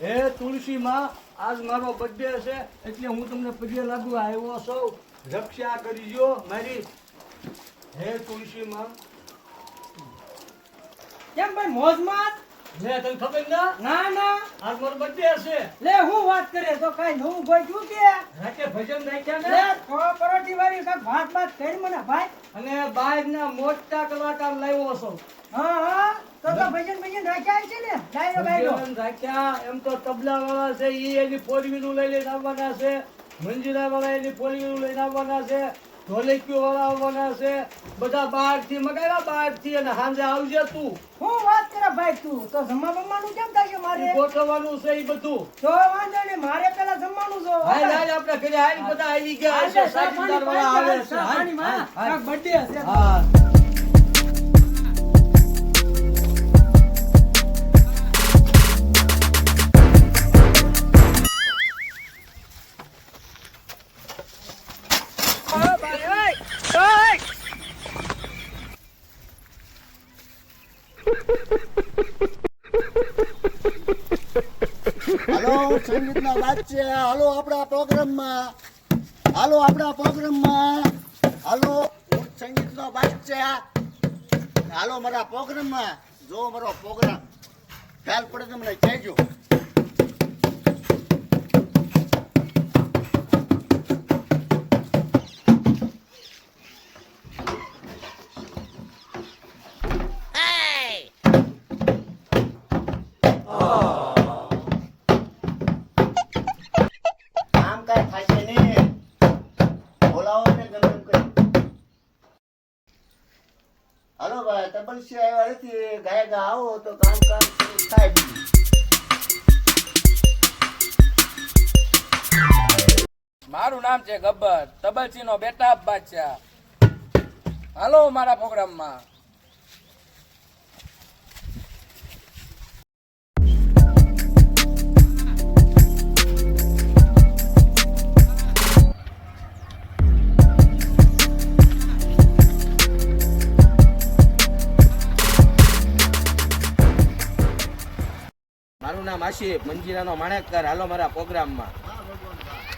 હે તુલસી માં આજ મારો બર્થડે છે એટલે હું તમને પગે લાગુ આવ્યો સૌ રક્ષા કરજો મારી. હે તુલસી માં કેમ ભાઈ મોજમાં? લે તને ખબર ના? ના ના. આજ બર્થડે છે લે હું વાત કરે તો કઈ નવું કોઈ શું કે રાતે ભજન રાખ્યા લે ને પરોઠી વાળી કાંઈક વાત વાત કરી મને ભાઈ. અને બહારના મોટા કલાકાર લાવ્યો છો હા હા તો તો ભજન ભજન રાખ્યા છે ને ડાયરો રાખ્યા એમ તો તબલા વાળા છે ઈ એની ફોર વ્હીલું લઈ લઈને આવવાના છે મંજીરા વાળા એની ફોર વ્હીલું લઈને આવવાના છે. ઢોલકીઓ વાળા આવવાના છે. બધા બહારથી મગાવ્યા બહારથી અને સાંજે આવજે તું. હું વાત કરે ભાઈ તું? તો જમવા બમવાનું કેમ થાય છે મારે ગોઠવવાનું છે એ બધું. તો વાંધો નહીં મારે પેલા જમવાનું છે. હાલ હાલ આપણે ઘરે હાલ બધા આવી ગયા છે ચા વાળા આવે છે. હાલ, birthday હશે. હા. હાલો, સંગીતના છે હાલો આપણા પ્રોગ્રામમાં. હાલો આપણા પ્રોગ્રામમાં. હાલો નો વાત છે હાલો મારા પ્રોગ્રામમાં. જો મારો પ્રોગ્રામ ખ્યાલ પડે તો મને કહેજો. કાંઈ થશે નહીં બોલાવો ને ગમે એમ કરી હાલો ભાઈ તબલસી આવ્યા નથી. ગાય ગા આવો તો કામ કામ થાય. મારું નામ છે ગબ્બર. તબલસી નો બેટા બાદશાહ. હાલો મારા પ્રોગ્રામમાં. મારું નામ આશિફ મંજીરાનો માણેકર. હાલો મારા પ્રોગ્રામમાં.